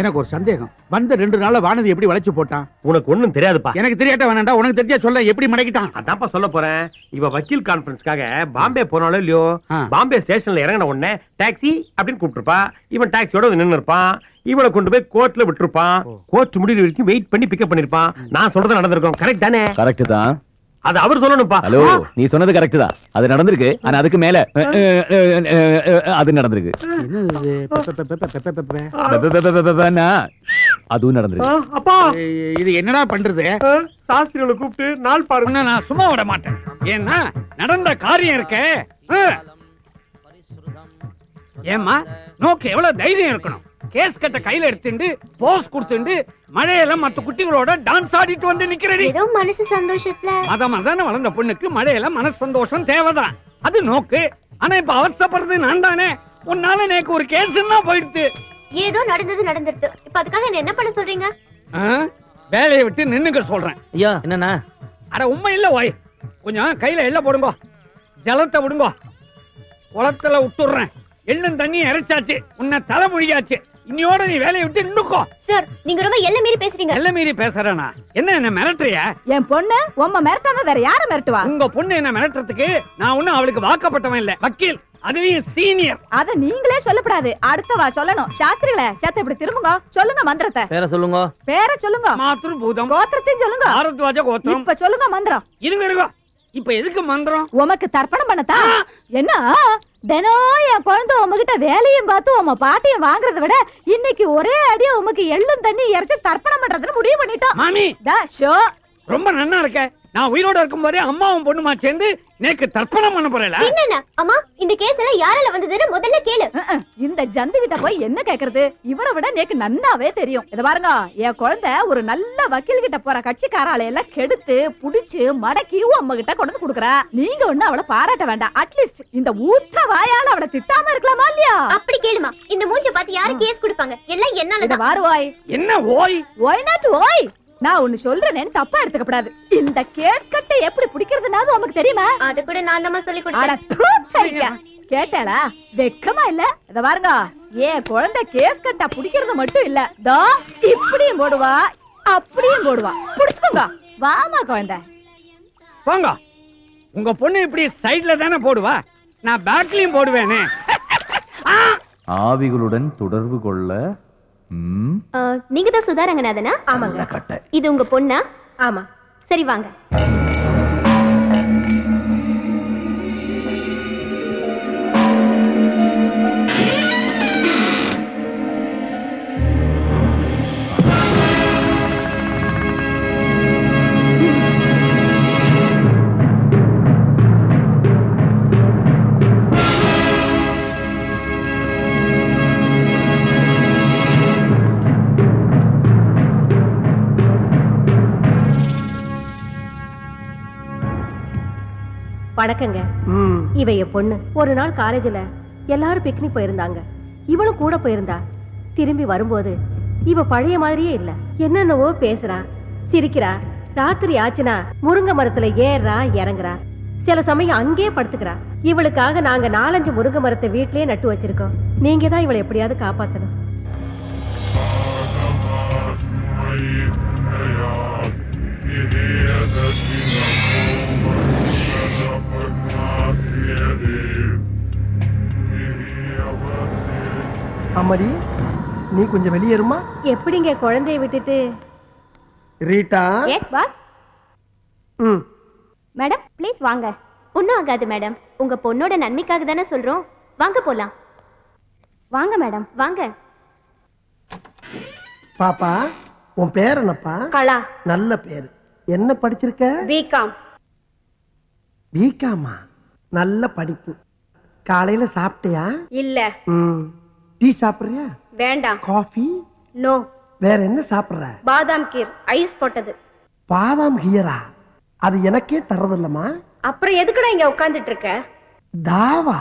எனக்கு ஒரு சந்தேகம். வந்த ரெண்டு நாள்ல வானதி எப்படி வளைச்சு போட்டான் உனக்கு ஒண்ணும் தெரியாதுப்பா. எனக்கு தெரியாட்ட வேணாண்டா உனக்கு தெரிஞ்சா சொல்ல எப்படி மடக்கிட்டான்? அதான்ப்பா சொல்ல போறேன். இவ வக்கீல் கான்ஃபரன்ஸ்க்காக பாம்பே போனாலும் இல்லையோ. பாம்பே ஸ்டேஷன்ல இறங்கின உடனே டாக்ஸி அப்படின்னு கூப்பிட்டுருப்பா. இவன் டாக்ஸியோட வந்து நின்னு இருப்பான் இவனை கொண்டு போய் கோர்ட்ல விட்டுருப்பான். கோர்ட் முடிவு வரைக்கும் வெயிட் பண்ணி பிக்கப் பண்ணிருப்பான். நான் சொல்றது நடந்திருக்கும். கரெக்ட் தானே? கரெக்ட் தான். அது அவர் சொல்லணும்ப்பா ஹலோ நீ சொன்னது கரெக்ட் தான் அது நடந்திருக்கு ஆனா அதுக்கு மேல அது நடந்திருக்கு அதுவும் நடந்திருக்கு அப்பா இது என்னடா பண்றது சாஸ்திரிகளை கூப்பிட்டு நாள் பாருங்க நான் சும்மா விட மாட்டேன் ஏன்னா நடந்த காரியம் இருக்கே ஆ. ஏம்மா நோக்கு எவ்வளவு தைரியம் இருக்கணும் கேஸ் கட்ட கையில எடுத்துண்டு போஸ் கொடுத்துண்டு மழையில மத்த குட்டிகளோட டான்ஸ் ஆடிட்டு வந்து நிக்கிறடி. ஏதோ மனசு சந்தோஷத்துல. மத மதன வளர்ந்த பொண்ணுக்கு மழையில மனசு சந்தோஷம் தேவைதான். அது நோக்கு. ஆனா இப்ப அவஸ்தைப்படுறது நான் தானே. உன்னால எனக்கு ஒரு கேஸ்ன்னா போயிடுத்து. ஏதோ நடந்தது நடந்துருது இப்ப அதுக்காக என்ன என்ன பண்ண சொல்றீங்க? ஆ? வேலையை விட்டு நின்னுக்க சொல்றேன். ஐயா என்னண்ணா? அட உண்மை இல்ல ஓய் கொஞ்சம் கையில எள்ள போடுங்க. ஜலத்தை விடுங்க. குளத்துல விட்டுடுறேன். எள்ளும் தண்ணி இறைச்சாச்சு. உன்னை தலை முழியாச்சு. இன்னையோட நீ வேலையை விட்டு நின்னுக்கோ. சார் நீங்க ரொம்ப எல்லை மீறி பேசுறீங்க. எல்ல மீறி பேசுறேனா? என்ன என்ன மிரட்டுறிய? என் பொண்ணு உம்ம மிரட்டாம வேற யார மிரட்டுவா? உங்க பொண்ணு என்ன மிரட்டுறதுக்கு நான் ஒண்ணும் அவளுக்கு வாக்கப்பட்டவன் இல்ல. வக்கீல் அதுலயும் சீனியர். அத நீங்களே சொல்லக்கூடாது அடுத்தவா சொல்லணும். சாஸ்திரிகளே சேத்த இப்படி திரும்புங்க. சொல்லுங்க மந்திரத்தை. பேர சொல்லுங்க. பேர சொல்லுங்க. மாத்ரு பூதம் கோத்திரத்தையும் சொல்லுங்க. பாரத்வாஜ கோத்திரம். இப்ப சொல்லுங்க மந்திரம். இருங்க இருங்க. இப்ப எதுக்கு மந்திரம்? உமக்கு தர்ப்பணம் பண்ணத்தா என்ன? தினம் என் குழந்தை உமகிட்ட வேலையும் பார்த்து உம பாட்டியும் வாங்குறத விட இன்னைக்கு ஒரே அடியா உமக்கு எள்ளும் தண்ணி இறைச்சு தர்ப்பணம் பண்றதுன்னு முடிவு பண்ணிட்டோம். மாமி! தா, ஷோ. ரொம்ப நன்னா இருக்க. நான் உயிரோட இருக்கும் போதே அம்மாவும் பொண்ணுமா சேர்ந்து நேக்கு தர்ப்பணம் பண்ண போறேல. என்னண்ணா அம்மா இந்த கேஸ் எல்லாம் யாரால வந்ததுன்னு முதல்ல கேளு. இந்த ஜந்து கிட்ட போய் என்ன கேக்குறது? இவரை விட நேக்கு நன்னாவே தெரியும். இத பாருங்க என் குழந்தை ஒரு நல்ல வக்கீல் கிட்ட போற கட்சிக்காரால எல்லாம் கெடுத்து புடிச்சு மடக்கி உம்ம கிட்ட கொண்டு வந்து குடுக்குறா. நீங்க ஒண்ணு அவளை பாராட்ட வேண்டாம். அட்லீஸ்ட் இந்த ஊத்த வாயால அவளை திட்டாம இருக்கலாமா இல்லையா? அப்படி கேளுமா. இந்த மூஞ்ச பார்த்து யாரு கேஸ் கொடுப்பாங்க? எல்லாம் இத என்னாலதான் வாருவாய் என்ன ஓய்? ஒய் நாட் ஒய் நான் ஒண்ணு சொல்றேன்னு தப்பா எடுத்துக்கப்படாது. இந்த கேஸ் கட்டை எப்படி பிடிக்கிறதுனாவது உனக்கு தெரியுமா? அது கூட நான் தான் சொல்லி கொடுத்தேன். கேட்டாளா? வெக்கமா இல்ல? இத பாருங்க. ஏன் குழந்தை கேஸ் கட்டா பிடிக்கிறது மட்டும் இல்ல. தோ இப்படியும் போடுவா அப்படியும் போடுவா. புடிச்சுக்கோங்க. வாமா குழந்தை. போங்க. உங்க பொண்ணு இப்படி சைடுல தானே போடுவா? நான் பேக்லயும் போடுவேனே. ஆவிகளுடன் தொடர்பு கொள்ள நீங்க தான் சுதா ரங்கநாதனா நல்ல கட்டை இது உங்க பொண்ணா? ஆமா. சரி வாங்க. வணக்கங்க இவ என் பொண்ணு. ஒரு நாள் காலேஜ்ல எல்லாரும் பிக்னிக் போயிருந்தாங்க. இவளும் கூட போயிருந்தா. திரும்பி வரும்போது இவ பழைய மாதிரியே இல்ல. என்னென்னவோ பேசுறா. சிரிக்கிறா. ராத்திரி ஆச்சுனா முருங்கை மரத்துல ஏறா இறங்குறா. சில சமயம் அங்கேயே படுத்துக்கிறா. இவளுக்காக நாங்க நாலஞ்சு முருங்கை மரத்தை வீட்லயே நட்டு வச்சிருக்கோம். நீங்க தான் இவளை எப்படியாவது காப்பாத்தணும். அம்மாடி நீ கொஞ்சம் வெளியேறுமா எப்படிங்க குழந்தைய விட்டுட்டு? ரீட்டா? எஸ் பாஸ் ம். மேடம் ப்ளீஸ் வாங்க. ஒன்றும் ஆகாது மேடம் உங்க பொண்ணோட நன்மைக்காக தானே சொல்றோம். வாங்க போலாம். வாங்க மேடம் வாங்க. பாப்பா உன் பேர் என்னப்பா? கலா. நல்ல பேர். என்ன படிச்சிருக்க? பிகாம் பிகாமா நல்ல படிப்பு. காலையில சாப்பிட்டியா? இல்ல. ம். டீ சாப்பிடுறியா? வேண்டாம். காஃபி நோ வேற என்ன சாப்பிடுற? பாதாம் கீர் ஐஸ் போட்டது. பாதாம் ஹியரா அது எனக்கே தரதில்லம்மா அப்புறம் எதுக்குடா இங்க உட்கார்ந்துட்டு இருக்க தாவா?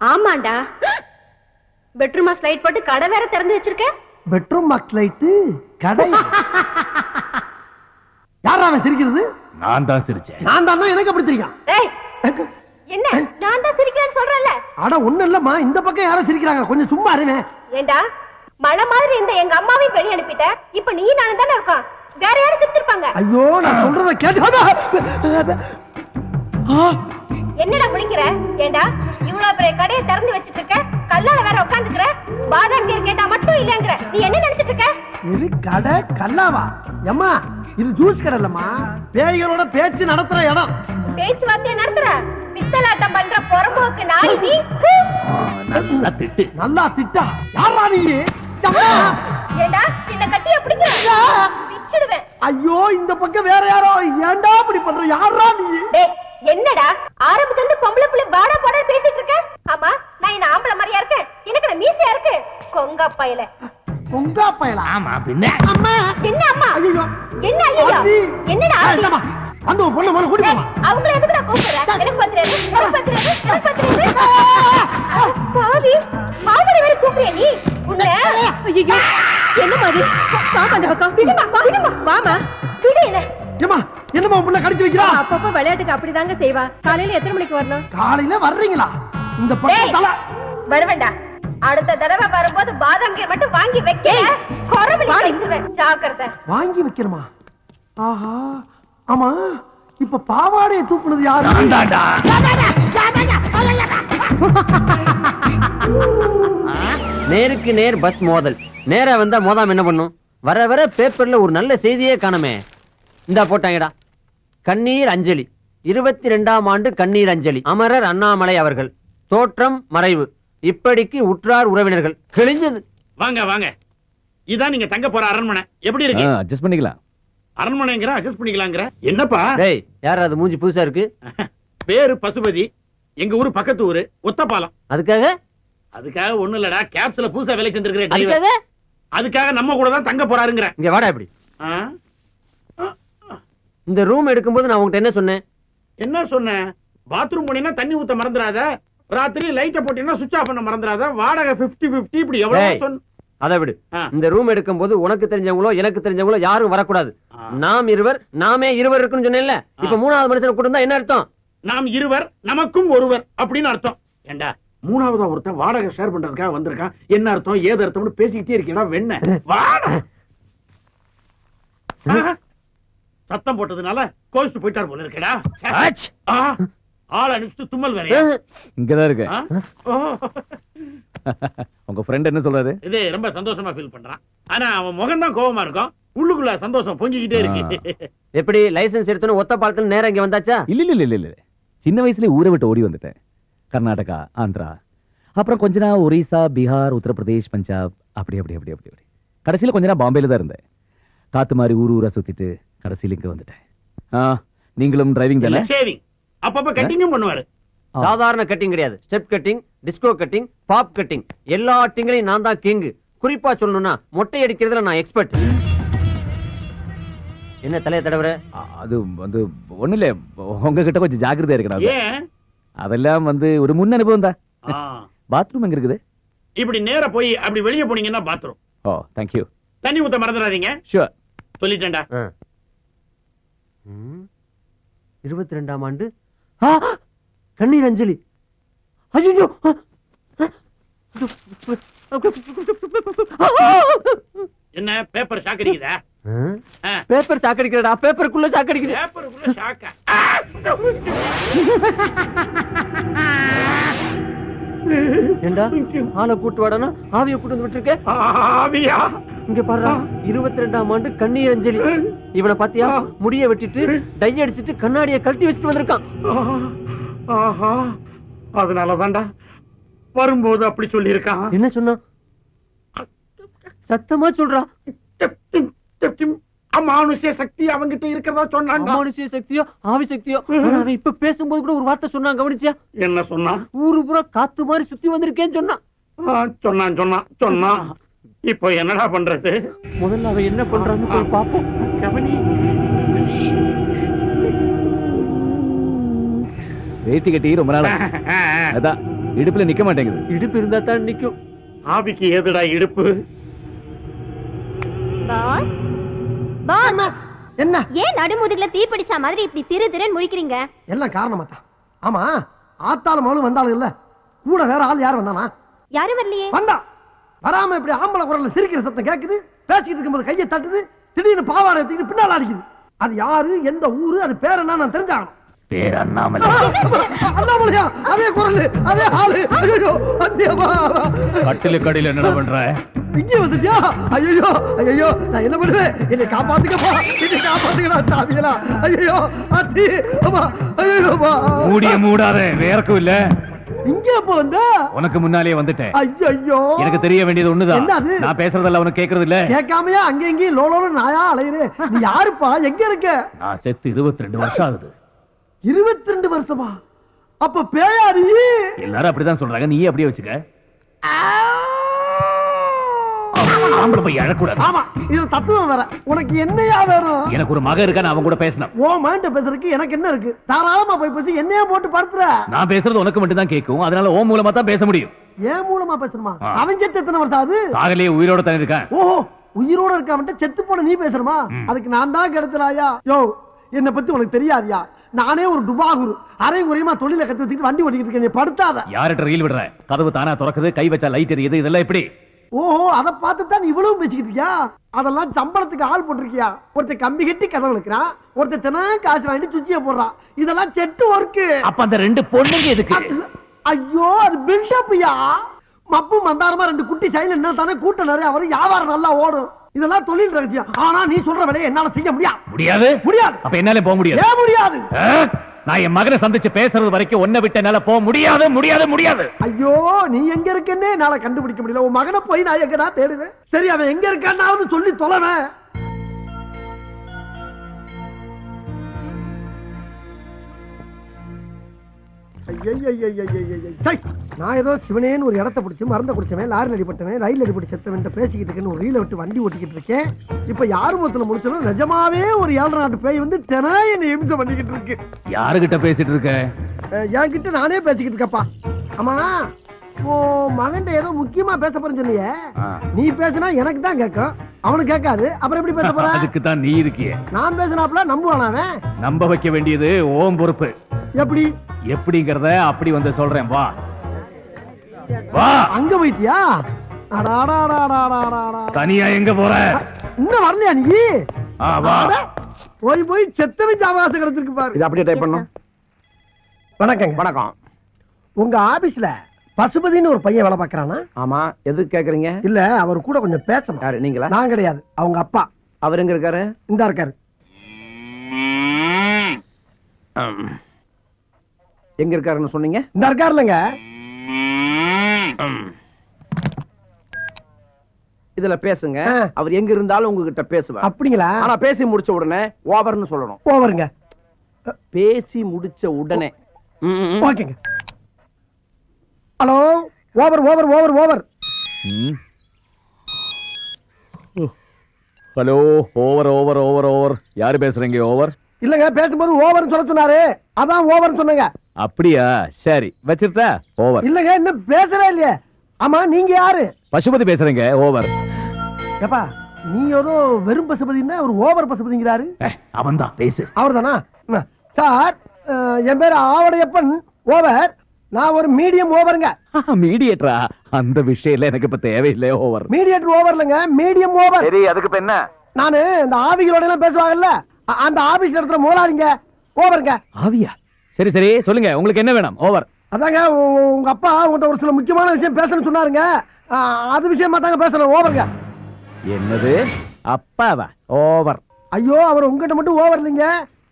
ஆமாண்டா. பெட்ரூமா ஸ்லைட் போட்டு கடை வேற திறந்து வச்சிருக்க? பெட்ரூம் பாக்ஸ் லைட்டு கடை. யாரா அவன் சிரிக்கிறது? நான் தான் சிரிச்சேன். நான் தான் எனக்கு அப்படி தெரியும். ஏய் என்ன? நான் தான் சிரிக்கிறேன்னு சொல்றேன்ல. அட ஒண்ணு இல்லம்மா. இந்த பக்கம் யாரோ சிரிக்கிறாங்க. கொஞ்சம் சும்மா இருவேன் ஏண்டா? மழை மாதிரி இந்த எங்க அம்மாவையும் வெளிய அனுப்பிட்ட. இப்ப நீ நானும் தானே இருக்கோம். வேற யாரும் சிரிச்சிருப்பாங்க. ஐயோ நான் சொல்றத கேட்டு ஆ, என்னடா முடிக்கிற ஏண்டா இவ்வளவு பெரிய கடையை திறந்து வச்சிட்டு இருக்க கல்லால வேற உட்காந்துக்கிற பாதாம் கீர் கேட்டா மட்டும் இல்லங்கிற. நீ என்ன நினைச்சிட்டு இருக்க? இது கடை கல்லாவா? எம்மா இது ஜூஸ் கடை இல்லம்மா பேய்களோட பேச்சு நடத்துற இடம். பேச்சுவார்த்தையை நடத்துற? பித்தலாட்டம் பண்ற புறம்போக்கு நாய் நீ? நல்லா திட்டு. நல்லா திட்டா? யாரா நீ! ஏண்டா என்ன கட்டிய பிடிக்கிற? பிச்சிடுவேன். ஐயோ இந்த பக்கம் வேற யாரோ? ஏன்டா இப்படி பண்ற? யாரா நீ? என்னடா? ஆரம்பத்துல இருந்து பொம்பளை புள்ளை வாடா போடா பேசிட்டு இருக்க? ஆமா நான் என்ன ஆம்பளை மாதிரியா இருக்கேன்? எனக்கு மீசையா இருக்கு? கொங்கா பயல. உங்கா பயலா? ஆமா பின்ன? அம்மா! என்ன அம்மா? ஐயோ என்ன ஐயோ. என்னடா உன் பொண்ணு முதல்ல கூட்டி போமா அவங்கள எதுக்குடா கூப்பிடுற எனக்கு பத்திராது எனக்கு பத்திராது எனக்கு பத்திராது பாவி மாவடி வரை கூப்பிடுறியா நீ. உன்னை ஐயோ. என்னம்மா அது வாமா அந்த பக்கம். விடுமா விடுமா வாமா விடு என்ன. ஏமா என்னம்மா உன் பிள்ளை கடிச்சு வைக்கிறா? அப்பப்ப விளையாட்டுக்கு அப்படிதாங்க செய்வா. காலையில எத்தனை மணிக்கு வரணும்? காலையில வர்றீங்களா? இந்த பக்கம் தலை. வருவேண்டா. அடுத்த தடவை வரும்போது பாதாம் கீர் மட்டும் வாங்கி வைக்க ஜாக்கிரதை. வாங்கி வைக்கணுமா? ஆஹா. ஆமா இப்ப பாவாடையை தூக்குனது யாரு? நேருக்கு நேர் பஸ் மோதல். நேரா வந்தா மோதாம என்ன பண்ணும்? வர வர பேப்பர்ல ஒரு நல்ல செய்தியே காணமே. இந்தா போட்டாங்கடா. கண்ணீர் அஞ்சலி. இருபத்தி ரெண்டாம் ஆண்டு கண்ணீர் அஞ்சலி. அமரர் அண்ணாமலை அவர்கள். தோற்றம் மறைவு. இப்படிக்கு உற்றார் உறவினர்கள். கிழிஞ்சது. வாங்க வாங்க. இதான் நீங்க தங்க போற அரண்மனை. எப்படி இருக்கு? அட்ஜஸ்ட் பண்ணிக்கலாம். அரண்மனைங்கிற அட்ஜஸ்ட் பண்ணிக்கலாங்கிற. என்னப்பா? டேய் யார் அது மூஞ்சி புதுசா இருக்கு? பேரு பசுபதி எங்க ஊரு பக்கத்து ஊரு ஒத்தப்பாலம் அதுக்காக? அதுக்காக ஒண்ணு இல்லடா கேப்ஸ்ல புதுசா வேலை செஞ்சிருக்கிற டிரைவர் அதுக்காக? அதுக்காக நம்ம கூட தான் தங்க போறாருங்கிற. இங்க வாடா இப்படி? இந்த ரூம் எடுக்கும்போது நான் உங்ககிட்ட என்ன சொன்னேன்? என்ன சொன்னேன்? பாத்ரூம் போனீங்கன்னா தண்ணி ஊத்த மறந்துடாத. ராத்திரி லைட்ட போட்டீங்கன்னா சுவிட்ச் ஆஃப் பண்ண மறந்துடாத. வாடகை 50 50 இப்படி. எவ்வளவு சொன்ன அதை விடு. இந்த ரூம் எடுக்கும்போது உனக்கு தெரிஞ்சவங்களோ எனக்கு தெரிஞ்சவங்களோ யாரும் வரக்கூடாது. நாம் இருவர் நாமே இருவர் இருக்குன்னு சொன்னேன்ல? இப்ப மூணாவது மனுஷனை கூட இருந்தா என்ன அர்த்தம்? நாம் இருவர் நமக்கும் ஒருவர் அப்படின்னு அர்த்தம். ஏண்டா? மூணாவதா ஒருத்தன் வாடகை ஷேர் பண்றதுக்காக வந்திருக்கான். என்ன அர்த்தம்? ஏது அர்த்தம்னு பேசிக்கிட்டே இருக்கீடா வெண்ண. சத்தம் போட்டதுனால கோவிச்சு போயிட்டார் போல இருக்கடா! ஆள் அனுப்பிச்சு தும்மல் வேறையா? இங்கதான் இருக்கு. உங்க ஃப்ரெண்ட் என்ன சொல்றாரு? இது ரொம்ப சந்தோஷமா ஃபீல் பண்றான். ஆனா அவன் முகம் தான் கோவமா இருக்கும். உள்ளுக்குள்ள சந்தோஷம் பொங்கிக்கிட்டே இருக்கு. எப்படி லைசென்ஸ் எடுத்தோன்னு ஒத்த பாலத்துல நேரா இங்க வந்தாச்சா? இல்ல இல்ல இல்ல இல்ல. சின்ன வயசுல ஊரை விட்டு ஓடி வந்துட்டேன். கர்நாடகா ஆந்திரா. அப்புறம் கொஞ்ச நாள் ஒரிசா பீகார் உத்தரப்பிரதேஷ் பஞ்சாப். அப்படி அப்படி அப்படி அப்படி அப்படி. கடைசியில கொஞ்ச நாள் பாம்பேல தான் இருந்தேன். காத்து மாதிரி ஊர் ஊரா சுத்திட்டு கடைசியில இங்க வந்துட்டேன். ஆ நீங்களும் டிரைவிங் தானே? அப்பப்ப கட்டிங்கும் பண்ணுவாரு. சாதாரண கட்டிங் கிடையாது. Step cutting disco cutting pop cutting எல்லா கட்டிங்லையும் நான் தான் கிங் குறிப்பா சொல்லணும்னா மொட்டை அடிக்கிறதுல நான் எக்ஸ்பர்ட் என்ன தலைய தடவுற? அது வந்து ஒண்ணு இல்ல உங்ககிட்ட கொஞ்சம் ஜாக்கிரதையா இருக்கணும் அதெல்லாம் வந்து ஒரு முன் அனுபவம் தான். பாத்ரூம் எங்க இருக்குது? இப்படி நேரா போய் அப்படி வெளிய போனீங்கன்னா பாத்ரூம் ஓ தேங்க்யூ தண்ணி ஊத்த மறந்துடாதீங்க. ஷூர் சொல்லிட்டேன்டா. இருபத்தி ரெண்டாம் ஆண்டு! கண்ணீர் அஞ்சலி. ஐயோ என்ன பேப்பர் ஆ. பேப்பர் சாக்கடிக்கிறடா பேப்பருக்குள்ள சாக்கடிக்கிறேன். பேப்பருக்குள்ள ஷாக்கா ஏண்டா ஆளை கூட்டு வாடானா? ஆவிய கூட்டு வந்து விட்டுருக்க? ஆவியா? இங்க பாருடா இருபத்தி ரெண்டாம் ஆண்டு கண்ணீர் அஞ்சலி. இவனை பாத்தியா? முடிய வெட்டிட்டு டை அடிச்சிட்டு கண்ணாடிய கழட்டி வச்சுட்டு வந்திருக்கான். அதனால தான்டா வரும்போது அப்படி சொல்லியிருக்கான். என்ன சொன்னா? சத்தமா சொல்றா. அமானுஷ்ய சக்தி அவங்கிட்ட இருக்கிறதா சொன்னான்டா. அமானுஷ்ய சக்தியோ ஆவி சக்தியோ. அவன் இப்ப பேசும்போது கூட ஒரு வார்த்தை சொன்னான் கவனிச்சியா? என்ன சொன்னா ஊரு பூரா காத்து மாதிரி சுத்தி வந்திருக்கேன்னு சொன்னான். சொன்னான் சொன்னான் சொன்னான். இப்போ என்னடா பண்றது? முதல்ல அவன் என்ன பண்றான்னு போய் பாப்போம் கவனி. வேட்டி கட்டி ரொம்ப நாள். அதான் இடுப்புல நிக்க மாட்டேங்குது. இடுப்பு இருந்தா தான் நிக்கும். ஆவிக்கு ஏதுடா இடுப்பு? பாஸ் பாஸ் என்ன? ஏன் நடுமுதுகுல தீ பிடிச்ச மாதிரி இப்படி திரு திருன்னு முழிக்கிறீங்க? எல்லாம் காரணமா தான் ஆமா ஆத்தாள் மகளும் வந்தாலும் இல்ல. கூட வேற ஆள் யார் வந்தானா? யாரும் வரலையே. வந்தா. வராம இப்படி ஆம்பளை குரல்ல சிரிக்கிற சத்தம் கேக்குது பேசிக்கிட்டு இருக்கும்போது கையை தட்டுது திடீர்னு பாவாடை தூக்கிட்டு பின்னால அடிக்குது. அது யாரு எந்த ஊரு அது பேர் என்ன நான் தெரிஞ்சாகணும் பேர் அண்ணாமலை. அண்ணாமலையா? அதே குரல் அதே ஆளு. ஐயோ அத்தியமா கட்டிலுக்கு அடியில் என்ன பண்ற? இங்கே வந்துட்டியா? ஐயோ ஐயோ நான் என்ன பண்ணுவேன்? என்னை காப்பாத்துக்கப்பா என்னை காப்பாத்துக்கடா சாமிகளா. ஐயோ அத்தி அம்மா ஐயோப்பா மூடிய மூடாத வேறக்கும் இல்ல. இங்க எப்போ வந்த? உனக்கு முன்னாலே வந்துட்டேன். ஐயோ எனக்கு தெரிய வேண்டியது ஒண்ணுதான்? நான் பேசுறதெல்லாம் உனக்கு கேக்குறது இல்ல கேட்காமையா? அங்க எங்கேயும் லோலோல நாயா அலையுது நீ யாருப்பா? எங்க இருக்க? நான் செத்து இருபத்தி ரெண்டு வருஷம் ஆகுது. இருபத்தி ரெண்டு வருஷமா? அப்ப பேயாரி எல்லாரும் அப்படிதான் சொல்றாங்க. நீ அப்படியே வச்சுக்க. ஆம்பளை போய் அழக்கூடாது. ஆமா இதுல தத்துவம் வேற. உனக்கு என்னையா வேணும்? எனக்கு ஒரு மக இருக்கா நான் அவன் கூட பேசினேன் ஓ மைண்ட பேசுறதுக்கு எனக்கு என்ன இருக்கு? தாராளமா போய் பேசி என்னையா போட்டு படுத்துற? நான் பேசுறது உனக்கு மட்டும் தான் கேட்கும். அதனால ஓ மூலமா தான் பேச முடியும். ஏன் மூலமா பேசணுமா. அவன் செத்து எத்தனை வருஷம் ஆகுது? சாகலையே உயிரோட தானே இருக்கேன். ஓஹோ உயிரோட இருக்காமட்ட செத்து போன நீ பேசுறமா. அதுக்கு நான் தான் கெடுத்துறாயா யோ என்னை பத்தி உனக்கு தெரியாதியா? நானே ஒரு டுபாகுரு அரை குறையுமா தொழில கத்து வச்சுக்கிட்டு வண்டி ஓட்டிக்கிட்டு இருக்கேன். படுத்தாத. யார்கிட்ட ரீல் விடுற? கதவு தானா திறக்குது கை வச்சா லைட் எரியுது இதெல்லாம் எப்படி? ஓஹோ அதை பார்த்துட்டு தான் இவ்வளவு பேசிக்கிட்டு இருக்கியா? அதெல்லாம் சம்பளத்துக்கு ஆள் போட்டிருக்கியா? ஒருத்தன் கம்பி கட்டி கதவு இழுக்கிறான் ஒருத்தன் தினம் காசு வாங்கிட்டு சுச்சிய போடுறான். இதெல்லாம் செட்டு ஒர்க்கு அப்ப அந்த ரெண்டு பொண்ணுங்க எதுக்கு? ஐயோ அது பில்டப்யா மப்பு மந்தாரமா ரெண்டு குட்டி சைல என்ன தானே கூட்டம் நிறைய வரும் வியாபாரம் நல்லா ஓடும். இதெல்லாம் தொழில் ரகசியம். ஆனா நீ சொல்ற வேலையை என்னால செய்ய முடியாது முடியாது. முடியாது. அப்ப என்னால போக முடியாது. முடியாது? நான் என் மகனை சந்திச்சு பேசுறது வரைக்கும் ஒன்ன விட்டு என்னால போக முடியாது முடியாது முடியாது. ஐயோ நீ எங்க இருக்கேன்னு என்னால கண்டுபிடிக்க முடியல. உன் மகனை போய் நான் எங்கடா தேடுவேன்? சரி அவன் எங்க இருக்கான்னாவது சொல்லி தொலைவேன். நான் ஏதோ சிவனேன்னு ஒரு இடத்த பிடிச்சி மருந்த குடிச்சவன் லாரில் அடிபட்டவன் ரயில் அடிபட்டு செத்தவன் பேசிக்கிட்டு இருக்கேன்னு ஒரு ரீல விட்டு வண்டி ஓட்டிக்கிட்டு இருக்கேன் இப்ப யாரு முகத்துல முடிச்சவன் நிஜமாவே ஒரு ஏழு நாட்டு பேய் வந்து தினம் என்னை இம்சம் பண்ணிக்கிட்டு இருக்கு யாருகிட்ட பேசிட்டு இருக்க என் என்கிட்ட நானே பேசிக்கிட்டு இருக்கப்பா ஆமா உன் மகன்கிட்ட ஏதோ முக்கியமா பேச போறேன்னு சொன்னியே நீ பேசினா எனக்கு தான் கேட்கும் அவனுக்கு கேட்காது அப்புறம் எப்படி பேச போற அதுக்கு தான் நீ இருக்கிய நான் பேசினாப்ல நம்புவானா அவன் நம்ப வைக்க வேண்டியது ஓம் பொறுப்பு எப்படி? எப்படிங்கறத அப்படி வந்து சொல்றேன் வா. வா. அங்க போயிட்டியா. தனியா எங்க போற? இன்னும் வரலையா நீ? வா. போய் போய் செத்தவன் அவகாசம் கிடைச்சிருக்கு பாரு. இது அப்படியே டைப் பண்ணும் வணக்கங்க. வணக்கம். உங்க ஆபீஸ்ல பசுபதினு ஒரு பையன் வேலை பார்க்கறானா? ஆமா எதுக்கு கேக்குறீங்க? இல்ல அவர் கூட கொஞ்சம் பேசணும். யாரு நீங்களா? நான் கிடையாது அவங்க அப்பா. அவர் எங்க இருக்காரு? இந்தா இருக்காரு. எங்க இருக்காருன்னு சொன்னீங்க? இந்த இருக்காருலங்க. இதுல பேசுங்க. அவர் எங்க இருந்தாலும் உங்ககிட்ட பேசுவார். அப்படிங்களா? ஆனா பேசி முடிச்ச உடனே ஓவர்னு சொல்லணும். ஓவருங்க. பேசி முடிச்ச உடனே. ஓகேங்க. Hello? Over over over over. Hello over over over over. யாரு பேசுறீங்க ஓவர்? இல்லங்க பேசும்போது ஓவர்னு சொல்ல சொன்னாரு. அதான் ஓவர்னு சொன்னங்க. அப்படியா? சரி வச்சிருத்தா? ஓவர் இல்லங்க இன்னும் பேசவே இல்லையே. ஆமா நீங்க யாரு? பசுபதி பேசுறீங்க ஓவர் ஏப்பா நீ ஏதோ வெறும் பசுபதினா ஒரு ஓவர் பசுபதிங்கிறாரு. அவன் தான் பேசு. அவர் தானா சார் என் பேர் ஆவடையப்பன் ஓவர் நான் ஒரு மீடியம் ஓவருங்க மீடியேட்டரா? அந்த விஷயம்ல எனக்கு இப்ப தேவையில்லை ஓவர் மீடியேட்டர் ஓவர் இல்லைங்க மீடியம் ஓவர் சரி அதுக்கு இப்ப என்ன? நானு இந்த ஆவிகளோட எல்லாம் பேசுவாங்கல்ல அந்த ஆபீஸ் நடத்துற முதலாளிங்க ஓவருங்க ஆவியா? சரி சரி சொல்லுங்க. உங்களுக்கு என்ன வேணும்? ஓவர் அதாங்க உங்க அப்பா உங்கள்கிட்ட ஒரு சில முக்கியமான விஷயம் பேசணும்னு சொன்னாருங்க. அது விஷயமா தாங்க பேசணும். ஓவருங்க என்னது? அப்பாவா? ஓவர் ஐயோ அவர் உங்ககிட்ட மட்டும் ஓவர் இல்லைங்க.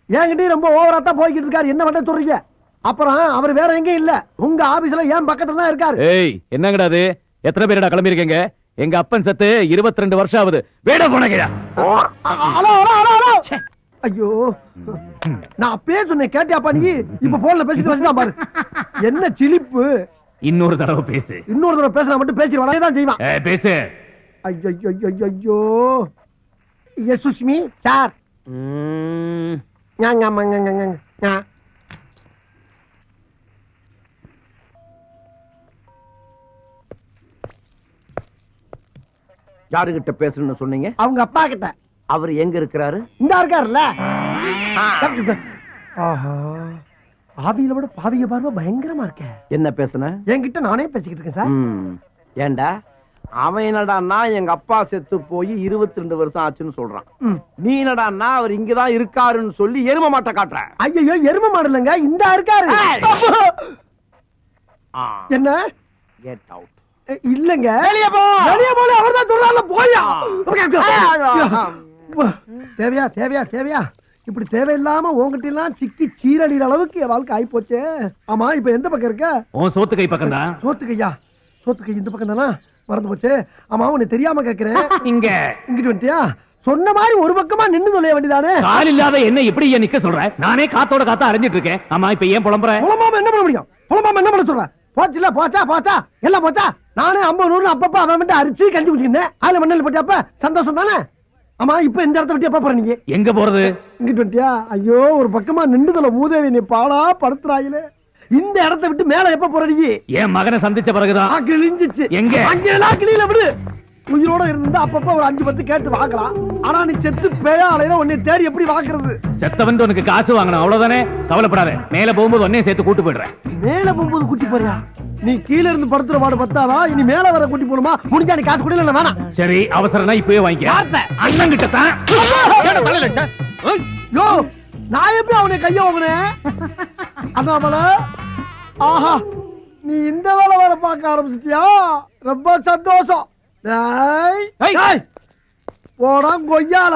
என்கிட்டயும் ரொம்ப ஓவரா தான் போய்கிட்டு இருக்காரு. என்ன பண்ண சொல்றீங்க? அப்புறம் அவர் வேற எங்கேயும் இல்ல. உங்க ஆபீஸ்ல ஏன் பக்கத்துல தான் இருக்காரு. ஏய் என்னங்கடா அது? எத்தனை பேருடா கிளம்பி இருக்கீங்க எங்க அப்பன் சத்து 22 வருஷம் ஆகுது. வேட போனகையா? ஐயோ. நான் அப்பயே சொன்னேன் கேட்டியாப்பா நீ? இப்ப போன்ல பேசிட்டு வச்சுதான் பாரு. என்ன சிலிப்பு இன்னொரு தடவை பேசு. இன்னொரு தடவை பேசினா மட்டும் பேசிடுவான் தான் செய்வான். ஏய், பேசு. ஐயோ எஸ் சுஷ்மி சார். யாருகிட்ட பேசணும்னு சொன்னீங்க? அவங்க அப்பா கிட்ட. அவர் எங்க இருக்கிறாரு? இந்த இருக்காருல்ல. ஆஹா. ஆவியில விட பாவிய பார்வை பயங்கரமா இருக்க. என்ன பேசுன? என்கிட்ட நானே பேசிக்கிட்டு இருக்கேன் சார். ஏண்டா? அவன் என்னடான்னா எங்க அப்பா செத்து போய் இருபத்தி ரெண்டு வருஷம் ஆச்சுன்னு சொல்றான். நீ என்னடான்னா அவர் இங்கதான் இருக்காருன்னு சொல்லி எரும மாட்டை காட்டுற? ஐயோ எரும மாடலங்க இந்த இருக்காரு. என்ன? கெட் அவுட் இல்லங்க. வெளிய போ! வெளிய போல அவர்தான் சொல்றாருல போயா. தேவையா தேவையா தேவையா? இப்படி தேவையில்லாம உங்ககிட்ட எல்லாம் சிக்கி சீரழிகிற அளவுக்கு என் வாழ்க்கை ஆயிப்போச்சே. ஆமா இப்ப எந்த பக்கம் இருக்க? உன் சோத்து கை பக்கம் தான் சோத்துக்கையா சோத்துக்கை இந்த பக்கம் தானா மறந்து போச்சு. ஆமா உன்னை தெரியாம கேக்குறேன். இங்க. இங்கிட்டு வந்துட்டியா? சொன்ன மாதிரி ஒரு பக்கமா நின்னு சொல்ல வேண்டியதானே? கால் இல்லாத என்ன எப்படி ஏன் நிக்க சொல்ற? நானே காத்தோட காத்தா அரைஞ்சிட்டு இருக்கேன். ஆமா இப்ப ஏன் புலம்புற? புலம்பாம என்ன பண்ண முடியும்? புலம்பாம என்ன பண்ண சொல்ற? போச்சுல போச்சா போச்சா? எல்லாம் போச்சா? நானே ஐம்பது நூறு அப்பப்ப அவன் மட்டும் அரிச்சு கஞ்சி குடிச்சிருந்தேன் அதுல மண்ணல் போட்டியாப்ப? சந்தோஷம் தானே? ஆமா இப்ப இந்த இடத்த விட்டு எப்ப போற நீங்க? எங்க போறது? இங்கிட்டு வந்துட்டியா ஐயோ ஒரு பக்கமா நின்றுதல மூதேவி நீ பாடா படுத்துறாயிலே. இந்த இடத்த விட்டு மேல எப்ப போற நீ? என் மகனை சந்திச்ச பிறகுதான். கிழிஞ்சிச்சு. எங்க? அங்கெல்லாம் கிளியில விடு. உயிரோட இருந்தா அப்பப்ப ஒரு அஞ்சு பத்து கேட்டு வாக்கலாம் ஆனா நீ செத்து பேயா அலையிற உன்னை தேடி எப்படி வாக்குறது? செத்தவன் உனக்கு காசு வாங்கணும். அவ்வளவுதானே? கவலைப்படாத. மேல போகும்போது உடனே சேர்த்து கூட்டு போயிடுறேன். மேல போகும்போது குட்டி போறியா? நீ கீழ இருந்து படுத்துற பாடு பத்தாதா? இனி மேல வர குட்டி போடுமா முடிஞ்சா நீ காசு குடியில வேணாம். சரி அவசரம்னா இப்பவே வாங்கிக்க. அண்ணன் கிட்ட தான். யோ நான் எப்படி அவனை கைய வாங்கினேன் அண்ணாமலை ஆஹா நீ இந்த வேலை வேற பார்க்க ஆரம்பிச்சிட்டியா? ரொம்ப சந்தோஷம். போடா கொய்யால.